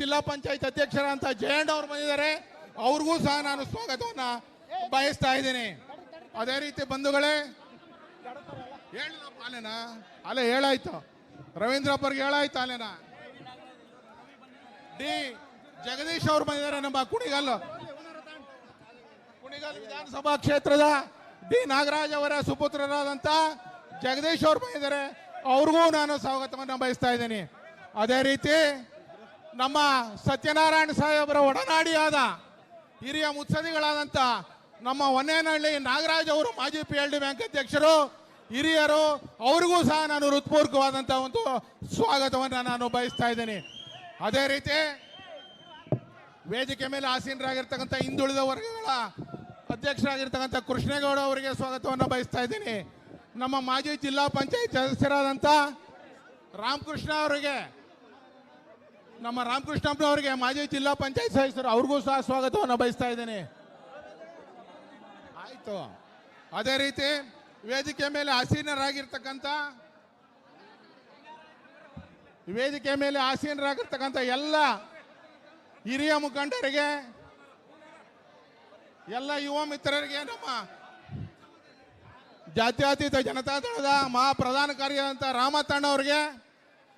ಜಿಲ್ಲಾ ಪಂಚಾಯತ್ ಅಧ್ಯಕ್ಷರಂತ ಜಯಂಡ್ ಅವರು ಬಂದಿದ್ದಾರೆ. ಅವ್ರಿಗೂ ಸಹ ನಾನು ಸ್ವಾಗತವನ್ನ ಬಯಸ್ತಾ ಇದ್ದೀನಿ. ಅದೇ ರೀತಿ ಬಂಧುಗಳೇ ಹೇಳಿದಪ್ಪ ಅಲ್ಲೇನ ಅಲ್ಲೇ ಹೇಳಾಯ್ತು. ರವೀಂದ್ರಪ್ಪರ್ಗೆ ಹೇಳಾಯ್ತು ಅಲ್ಲೇನ ಡಿ ಜಗದೀಶ್ ಅವ್ರು ಬಂದಿದ್ದಾರೆ ನಮ್ಮ ಕುಣಿಗಲ್. ಕುಣಿಗಲ್ ವಿಧಾನಸಭಾ ಕ್ಷೇತ್ರದ ಡಿ ನಾಗರಾಜ್ ಅವರ ಸುಪುತ್ರರಾದಂತ ಜಗದೀಶ್ ಅವ್ರು ಬಂದಿದ್ದಾರೆ. ಅವ್ರಿಗೂ ನಾನು ಸ್ವಾಗತವನ್ನು ಬಯಸ್ತಾ ಇದ್ದೀನಿ. ಅದೇ ರೀತಿ ನಮ್ಮ ಸತ್ಯನಾರಾಯಣ ಸಾಹೇಬರ ಒಡನಾಡಿಯಾದ ಹಿರಿಯ ಮುತ್ಸದಿಗಳಾದಂಥ ನಮ್ಮ ಹೊನ್ನೇನಹಳ್ಳಿ ನಾಗರಾಜ್ ಅವರು, ಮಾಜಿ ಪಿ ಎಲ್ ಡಿ ಬ್ಯಾಂಕ್ ಅಧ್ಯಕ್ಷರು, ಹಿರಿಯರು, ಅವ್ರಿಗೂ ಸಹ ನಾನು ಹೃತ್ಪೂರ್ವಕವಾದಂಥ ಒಂದು ಸ್ವಾಗತವನ್ನು ನಾನು ಬಯಸ್ತಾ ಇದ್ದೀನಿ. ಅದೇ ರೀತಿ ವೇದಿಕೆ ಮೇಲೆ ಆಸೀನರಾಗಿರ್ತಕ್ಕಂಥ ಹಿಂದುಳಿದ ವರ್ಗಗಳ ಅಧ್ಯಕ್ಷರಾಗಿರ್ತಕ್ಕಂಥ ಕೃಷ್ಣೇಗೌಡ ಅವರಿಗೆ ಸ್ವಾಗತವನ್ನು ಬಯಸ್ತಾ ಇದ್ದೀನಿ. ನಮ್ಮ ಮಾಜಿ ಜಿಲ್ಲಾ ಪಂಚಾಯತ್ ಸದಸ್ಯರಾದಂಥ ರಾಮಕೃಷ್ಣ ಅವರಿಗೆ ನಮ್ಮ ರಾಮಕೃಷ್ಣಪ್ಪ ಅವರಿಗೆ ಮಾಜಿ ಜಿಲ್ಲಾ ಪಂಚಾಯತ್ ಸದಸ್ಯರು ಅವ್ರಿಗೂ ಸಹ ಸ್ವಾಗತವನ್ನು ಬಯಸ್ತಾ ಇದ್ದೀನಿ. ಆಯ್ತು. ಅದೇ ರೀತಿ ವೇದಿಕೆ ಮೇಲೆ ಆಸೀನರಾಗಿರ್ತಕ್ಕಂಥ ವೇದಿಕೆ ಮೇಲೆ ಆಸೀನರಾಗಿರ್ತಕ್ಕಂಥ ಎಲ್ಲ ಹಿರಿಯ ಮುಖಂಡರಿಗೆ, ಎಲ್ಲ ಯುವ ಮಿತ್ರರಿಗೆ, ನಮ್ಮ ಜಾತ್ಯತೀತ ಜನತಾದಳದ ಮಹಾ ಪ್ರಧಾನ ಕಾರ್ಯದಂತ ರಾಮತಣ್ಣ ಅವರಿಗೆ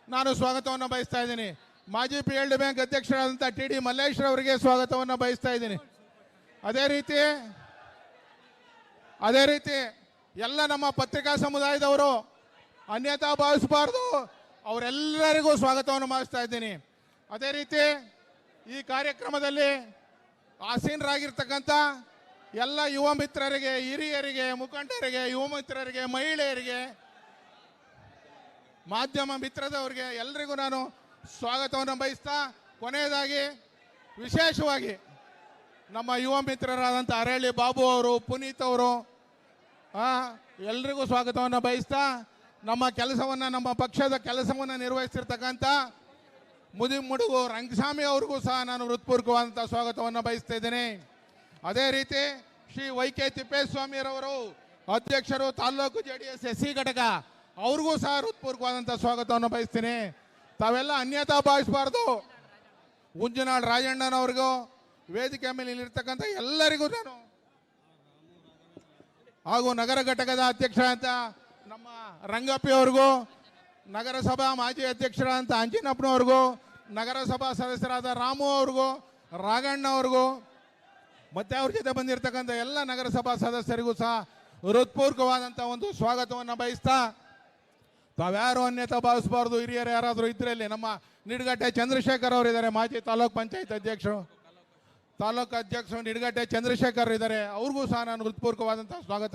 ನಾನು ಸ್ವಾಗತವನ್ನು ಬಯಸ್ತಾ ಇದ್ದೀನಿ. ಮಾಜಿ ಪಿ ಎಲ್ ಡಿ ಬ್ಯಾಂಕ್ ಅಧ್ಯಕ್ಷರಾದಂಥ ಟಿ ಡಿ ಮಲ್ಲೇಶ್ವರ ಅವರಿಗೆ ಸ್ವಾಗತವನ್ನು ಬಯಸ್ತಾ ಇದ್ದೀನಿ. ಅದೇ ರೀತಿ ಅದೇ ರೀತಿ ಎಲ್ಲ ನಮ್ಮ ಪತ್ರಿಕಾ ಸಮುದಾಯದವರು ಅನ್ಯತಾ ಭಾವಿಸಬಾರ್ದು, ಅವರೆಲ್ಲರಿಗೂ ಸ್ವಾಗತವನ್ನು ಮಾಡಿಸ್ತಾ ಇದ್ದೀನಿ. ಅದೇ ರೀತಿ ಈ ಕಾರ್ಯಕ್ರಮದಲ್ಲಿ ಆಸೀನರಾಗಿರ್ತಕ್ಕಂಥ ಎಲ್ಲ ಯುವ ಮಿತ್ರರಿಗೆ, ಹಿರಿಯರಿಗೆ, ಮುಖಂಡರಿಗೆ, ಯುವ ಮಿತ್ರರಿಗೆ, ಮಹಿಳೆಯರಿಗೆ, ಮಾಧ್ಯಮ ಮಿತ್ರದವರಿಗೆ ಎಲ್ರಿಗೂ ನಾನು ಸ್ವಾಗತವನ್ನು ಬಯಸ್ತಾ ಕೊನೆಯದಾಗಿ ವಿಶೇಷವಾಗಿ ನಮ್ಮ ಯುವ ಮಿತ್ರರಾದಂಥ ಅರಳಿ ಬಾಬು ಅವರು, ಪುನೀತ್ ಅವರು ಎಲ್ರಿಗೂ ಸ್ವಾಗತವನ್ನು ಬಯಸ್ತಾ ನಮ್ಮ ಕೆಲಸವನ್ನು, ನಮ್ಮ ಪಕ್ಷದ ಕೆಲಸವನ್ನು ನಿರ್ವಹಿಸಿರ್ತಕ್ಕಂಥ ಮುದಿ ಮುಡುಗು ರಂಗಸ್ವಾಮಿ ಅವ್ರಿಗೂ ಸಹ ನಾನು ಹೃತ್ಪೂರ್ವಕವಾದಂಥ ಸ್ವಾಗತವನ್ನು ಬಯಸ್ತಾ ಇದ್ದೇನೆ. ಅದೇ ರೀತಿ ಶ್ರೀ ವೈ ಕೆ ತಿಪ್ಪೇಸ್ವಾಮಿರವರು ಅಧ್ಯಕ್ಷರು ತಾಲ್ಲೂಕು J D S S C ಘಟಕ ಅವ್ರಿಗೂ ಸಹ ಹೃತ್ಪೂರ್ವಕವಾದಂಥ ಸ್ವಾಗತವನ್ನು ಬಯಸ್ತೀನಿ. ತಾವೆಲ್ಲ ಅನ್ಯತಾ ಭಾವಿಸಬಾರ್ದು. ಗುಂಜನಾಳ್ ರಾಜಣ್ಣನವ್ರಿಗೂ ವೇದಿಕೆ ಮೇಲೆ ಇಲ್ಲಿರ್ತಕ್ಕಂಥ ಎಲ್ಲರಿಗೂ ನಾನು ಹಾಗೂ ನಗರ ಘಟಕದ ಅಧ್ಯಕ್ಷರಾದಂಥ ನಮ್ಮ ರಂಗಪ್ಪಿಯವ್ರಿಗೂ ನಗರಸಭಾ ಮಾಜಿ ಅಧ್ಯಕ್ಷರಾದಂಥ ಅಂಜಿನಪ್ಪನವ್ರಿಗೂ, ನಗರಸಭಾ ಸದಸ್ಯರಾದ ರಾಮು ಅವ್ರಿಗೂ ರಾಘಣ್ಣ ಅವ್ರಿಗೂ, ಮತ್ತೆ ಅವ್ರ ಜೊತೆ ಬಂದಿರತಕ್ಕಂಥ ಎಲ್ಲ ನಗರಸಭಾ ಸದಸ್ಯರಿಗೂ ಸಹ ಹೃತ್ಪೂರ್ವಕವಾದಂಥ ಒಂದು ಸ್ವಾಗತವನ್ನು ಬಯಸ್ತಾ ತಾವ್ಯಾರು ಅನ್ಯತಾ ಭಾವಿಸಬಾರ್ದು, ಹಿರಿಯರು ಯಾರಾದರೂ ಇದ್ರೆ ಇಲ್ಲಿ ನಮ್ಮ ನಿಡ್ಗಟ್ಟೆ ಚಂದ್ರಶೇಖರ್ ಅವರು ಇದ್ದಾರೆ ಮಾಜಿ ತಾಲೂಕ್ ಪಂಚಾಯತ್ ಅಧ್ಯಕ್ಷರು. ತಾಲೂಕು ಅಧ್ಯಕ್ಷರು ನಿಡ್ಗಟ್ಟೆ ಚಂದ್ರಶೇಖರ್ ಇದ್ದಾರೆ ಅವ್ರಿಗೂ ಸಹ ನಾನು ಹೃತ್ಪೂರ್ವಕವಾದಂಥ ಸ್ವಾಗತ.